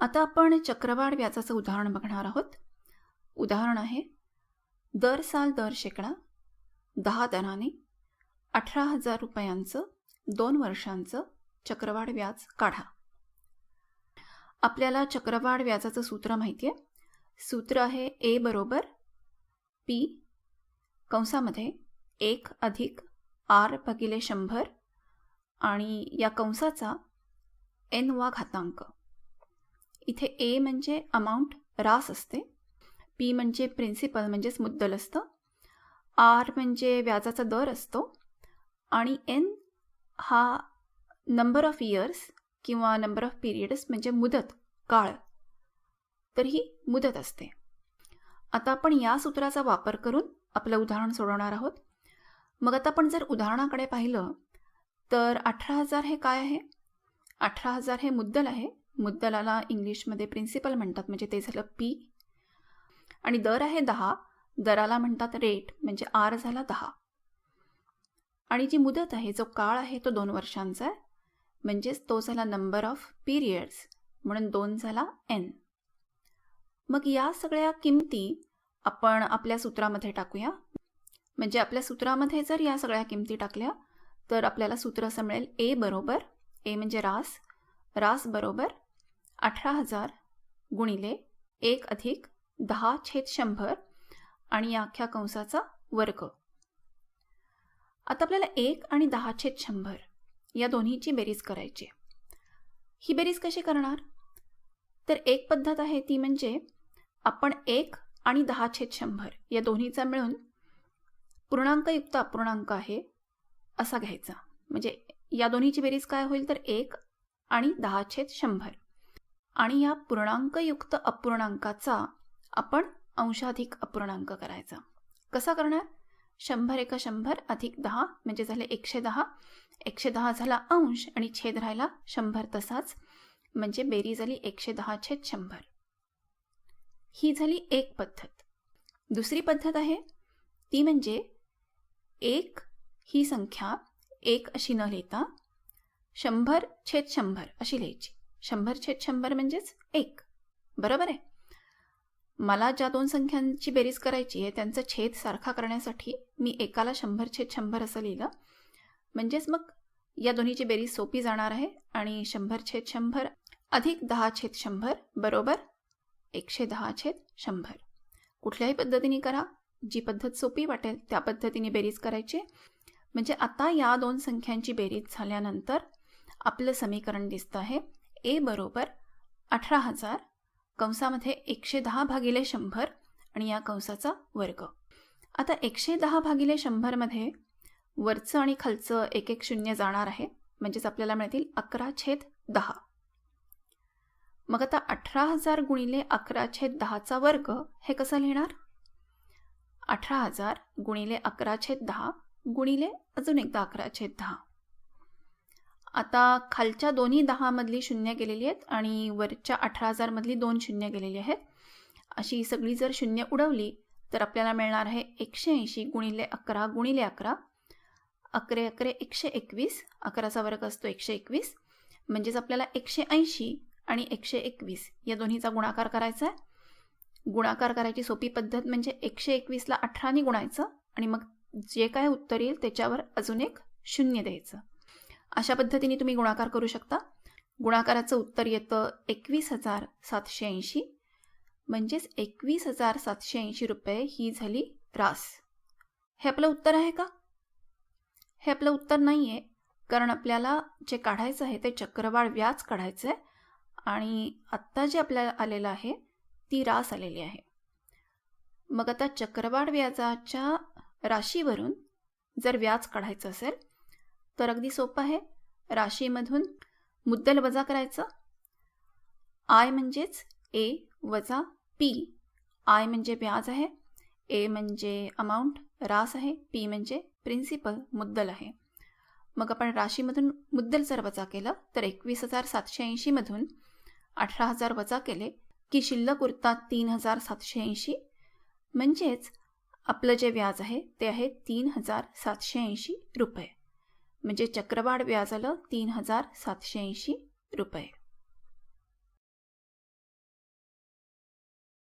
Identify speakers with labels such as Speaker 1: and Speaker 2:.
Speaker 1: आता आपण चक्रवाढ व्याजाचं उदाहरण बघणार आहोत. उदाहरण आहे दर साल दर शेकडा दहा दराने अठरा हजार रुपयांचं दोन वर्षांचं चक्रवाढ व्याज काढा. आपल्याला चक्रवाढ व्याजाचं सूत्र माहिती आहे. सूत्र आहे ए बरोबर पी कंसामध्ये एक अधिक आर भागिले शंभर आणि या कंसाचा एन वा घातांक. इथे ए म्हणजे अमाऊंट रास असते. पी म्हणजे प्रिन्सिपल म्हणजेच मुद्दल असतं. आर म्हणजे व्याजाचा दर असतो. आणि एन हा नंबर ऑफ इयर्स किंवा नंबर ऑफ पिरियड्स म्हणजे मुदत काळ. तर ही मुदत असते. आता आपण या सूत्राचा वापर करून आपलं उदाहरण सोडवणार आहोत. मग आता आपण जर उदाहरणाकडे पाहिलं तर अठरा हजार हे काय आहे? अठरा हजार हे मुद्दल आहे. मुद्दलाला इंग्लिशमध्ये प्रिन्सिपल म्हणतात म्हणजे ते झालं पी आणि दर आहे दहा दराला म्हणतात रेट म्हणजे आर झाला दहा. आणि जी मुदत आहे जो काळ आहे तो दोन वर्षांचा आहे. म्हणजेच तो झाला नंबर ऑफ पिरियड्स म्हणून दोन झाला एन मग या सगळ्या किमती आपण आपल्या सूत्रामध्ये टाकूया. म्हणजे आपल्या सूत्रामध्ये जर या सगळ्या किमती टाकल्या तर आपल्याला सूत्र असं मिळेल ए बरोबर ए म्हणजे रास रास बरोबर अठरा हजार गुणिले एक अधिक दहा छेद शंभर आणि या अख्ख्या कंसाचा वर्ग. आता आपल्याला एक आणि दहा छेद शंभर या दोन्हीची बेरीज करायची ही बेरीज कशी करणार? तर एक पद्धत आहे ती म्हणजे आपण एक आणि दहा छेद शंभर या दोन्हीचा मिळून पूर्णांकयुक्त अपूर्णांक आहे असा घ्यायचा. म्हणजे या दोन्हीची बेरीज काय होईल? तर एक आणि दहा छेद शंभर. आणि या पूर्णांकयुक्त अपूर्णांकाचा आपण अंशाधिक अपूर्णांक करायचा. कसा करणार? शंभर एका शंभर अधिक दहा म्हणजे झाले एकशे दहा. एकशे दहा झाला अंश आणि छेद राहिला शंभर तसाच. म्हणजे बेरी झाली एकशे दहा छेद शंभर. ही झाली एक पद्धत. दुसरी पद्धत आहे ती म्हणजे एक ही संख्या एक अशी न लिहिता शंभर छेद शंभर अशी लिहायची. शंभर छेद शंभर म्हणजेच एक. बरोबर आहे? मला ज्या दोन संख्यांची बेरीज करायची आहे त्यांचा छेद सारखा करण्यासाठी मी एकाला शंभर छेद शंभर असं लिहिलं. म्हणजेच मग या दोन्हीची बेरीज सोपी जाणार आहे आणि शंभर छेद शंभर अधिक दहा छेद शंभर बरोबर एकशे दहा छेद शंभर. कुठल्याही पद्धतीने करा. जी पद्धत सोपी वाटेल त्या पद्धतीने बेरीज करायची. म्हणजे आता या दोन संख्यांची बेरीज झाल्यानंतर आपलं समीकरण दिसतं आहे. ए बरोबर अठरा हजार कंसामध्ये एकशे दहा भागिले शंभर आणि या कंसाचा वर्ग. आता एकशे दहा भागिले शंभरमध्ये वरचं आणि खालचं एक एक शून्य जाणार आहे. म्हणजेच आपल्याला मिळतील अकरा छेद दहा. मग आता अठरा हजार गुणिले अकरा छेद दहाचा वर्ग हे कसं लिहिणार? अठरा हजार गुणिले अकरा छेद दहा गुणिले अजून एकदा अकरा छेद दहा. आता खालच्या दोन्ही दहामधली शून्य गेलेली आहेत आणि वरच्या अठरा हजारमधली दोन शून्य गेलेली आहेत. अशी सगळी जर शून्य उडवली तर आपल्याला मिळणार आहे एकशे ऐंशी गुणिले अकरा गुणिले अकरा. अकरे अकरे एकशे एकवीस. अकराचा वर्ग असतो एकशे एकवीस. म्हणजेच आपल्याला एकशे ऐंशी आणि एकशे एकवीस या दोन्हीचा गुणाकार करायचा आहे. गुणाकार करायची सोपी पद्धत म्हणजे एकशे एकवीसला अठराने गुणायचं आणि मग जे काय उत्तर येईल त्याच्यावर अजून एक शून्य द्यायचं. अशा पद्धतीने तुम्ही गुणाकार करू शकता. गुणाकाराचं उत्तर येतं एकवीस हजार सातशे ऐंशी. म्हणजेच एकवीस हजार सातशे ऐंशी रुपये ही झाली रास. हे आपलं उत्तर आहे का? हे आपलं उत्तर नाही आहे कारण आपल्याला जे काढायचं आहे ते चक्रवाढ व्याज काढायचं आहे आणि आत्ता जे आपल्याला आलेलं आहे ती रास आलेली आहे. मग आता चक्रवाढ व्याजाच्या राशीवरून जर व्याज काढायचं असेल तर अगदी सोपं आहे. राशीमधून मुद्दल वजा करायचं. आय म्हणजेच ए वजा पी आय म्हणजे व्याज आहे. ए म्हणजे अमाऊंट रास आहे. पी म्हणजे प्रिन्सिपल मुद्दल आहे. मग आपण राशीमधून मुद्दल जर वजा केलं तर एकवीस हजार सातशे ऐंशीमधून अठरा हजार वजा केले की शिल्लक उरतात तीन हजार सातशे ऐंशी. म्हणजेच आपलं जे व्याज आहे ते आहे तीन हजार सातशे ऐंशी रुपये. म्हणजे चक्रवाढ व्याज आलं तीन हजार सातशे ऐंशी रुपये.